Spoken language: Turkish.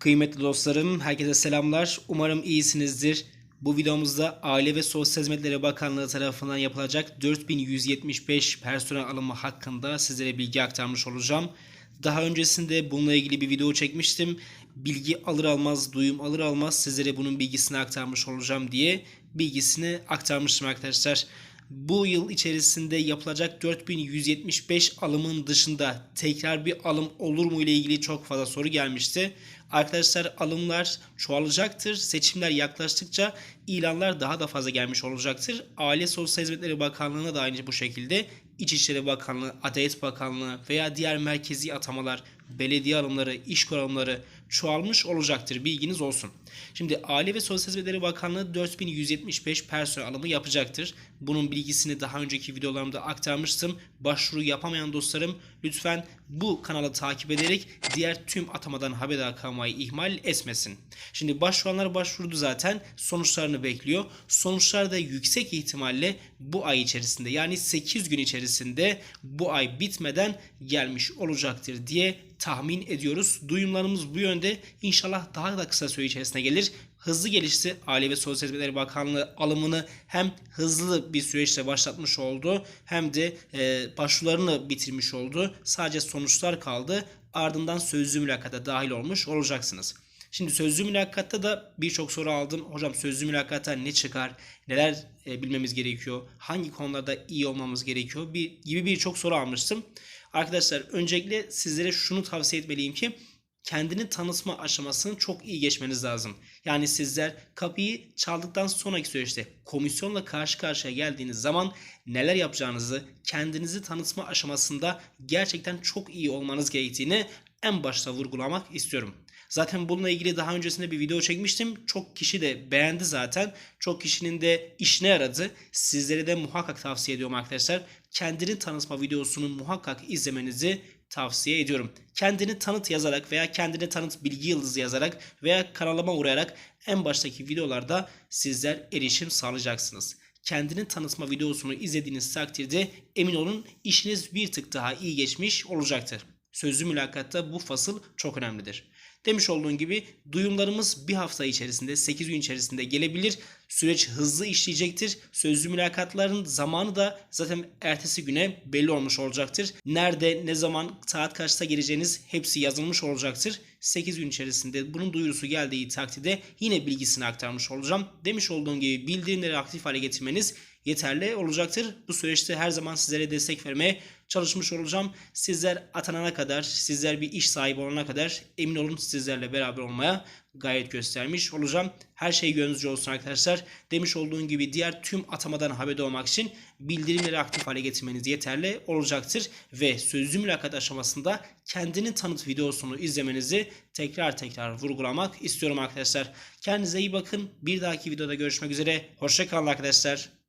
Kıymetli dostlarım, herkese selamlar. Umarım iyisinizdir. Bu videomuzda Aile ve Sosyal Hizmetleri Bakanlığı tarafından yapılacak 4175 personel alımı hakkında sizlere bilgi aktarmış olacağım. Daha öncesinde bununla ilgili bir video çekmiştim. Bilgi alır almaz, duyum alır almaz sizlere bunun bilgisini aktarmış olacağım diye bilgisini aktarmıştım arkadaşlar. Bu yıl içerisinde yapılacak 4175 alımın dışında tekrar bir alım olur mu ile ilgili çok fazla soru gelmişti. Arkadaşlar alımlar çoğalacaktır. Seçimler yaklaştıkça ilanlar daha da fazla gelmiş olacaktır. Aile Sosyal Hizmetleri Bakanlığı'na da aynı bu şekilde İçişleri Bakanlığı, Adalet Bakanlığı veya diğer merkezi atamalar, belediye alımları, iş alımları çoğalmış olacaktır. Bilginiz olsun. Şimdi Aile ve Sosyal Hizmetleri Bakanlığı 4175 personel alımı yapacaktır. Bunun bilgisini daha önceki videolarımda aktarmıştım. Başvuru yapamayan dostlarım lütfen bu kanalı takip ederek diğer tüm atamadan haberdar kalmayı ihmal etmesin. Şimdi başvuranlar başvurdu zaten sonuçlarını bekliyor. Sonuçlar da yüksek ihtimalle bu ay içerisinde yani 8 gün içerisinde bu ay bitmeden gelmiş olacaktır diye tahmin ediyoruz. Duyumlarımız bu yönde. İnşallah daha da kısa süre içerisinde gelir. Hızlı gelişti. Aile ve Sosyal Hizmetleri Bakanlığı alımını hem hızlı bir süreçte başlatmış oldu hem de e, başvurularını bitirmiş oldu. Sadece sonuçlar kaldı. Ardından sözlü mülakata dahil olmuş olacaksınız. Şimdi sözlü mülakatta da birçok soru aldım. Hocam sözlü mülakata ne çıkar? Neler e, bilmemiz gerekiyor? Hangi konularda iyi olmamız gerekiyor? Bir, gibi birçok soru almıştım. Arkadaşlar öncelikle sizlere şunu tavsiye etmeliyim ki kendini tanıtma aşamasını çok iyi geçmeniz lazım. Yani sizler kapıyı çaldıktan sonraki süreçte komisyonla karşı karşıya geldiğiniz zaman neler yapacağınızı kendinizi tanıtma aşamasında gerçekten çok iyi olmanız gerektiğini en başta vurgulamak istiyorum. Zaten bununla ilgili daha öncesinde bir video çekmiştim. Çok kişi de beğendi zaten. Çok kişinin de işine yaradı. Sizlere de muhakkak tavsiye ediyorum arkadaşlar. Kendini tanıtma videosunu muhakkak izlemenizi tavsiye ediyorum. Kendini tanıt yazarak veya kendini tanıt bilgi yıldızı yazarak veya kanalıma uğrayarak en baştaki videolarda sizler erişim sağlayacaksınız. Kendini tanıtma videosunu izlediğiniz takdirde emin olun işiniz bir tık daha iyi geçmiş olacaktır. Sözlü mülakatta bu fasıl çok önemlidir. Demiş olduğum gibi duyumlarımız bir hafta içerisinde 8 gün içerisinde gelebilir. Süreç hızlı işleyecektir. Sözlü mülakatların zamanı da zaten ertesi güne belli olmuş olacaktır. Nerede, ne zaman, saat kaçta geleceğiniz hepsi yazılmış olacaktır. 8 gün içerisinde bunun duyurusu geldiği takdirde yine bilgisini aktarmış olacağım. Demiş olduğum gibi bildirimleri aktif hale getirmeniz yeterli olacaktır. Bu süreçte her zaman sizlere destek vermeye çalışmış olacağım. Sizler atanana kadar, sizler bir iş sahibi olana kadar emin olun sizlerle beraber olmaya gayet göstermiş olacağım. Her şey gönlünüzce olsun arkadaşlar. Demiş olduğum gibi diğer tüm atamadan haberdar olmak için bildirimleri aktif hale getirmeniz yeterli olacaktır. Ve sözlü mülakat aşamasında kendini tanıt videosunu izlemenizi tekrar tekrar vurgulamak istiyorum arkadaşlar. Kendinize iyi bakın. Bir dahaki videoda görüşmek üzere. Hoşçakalın arkadaşlar.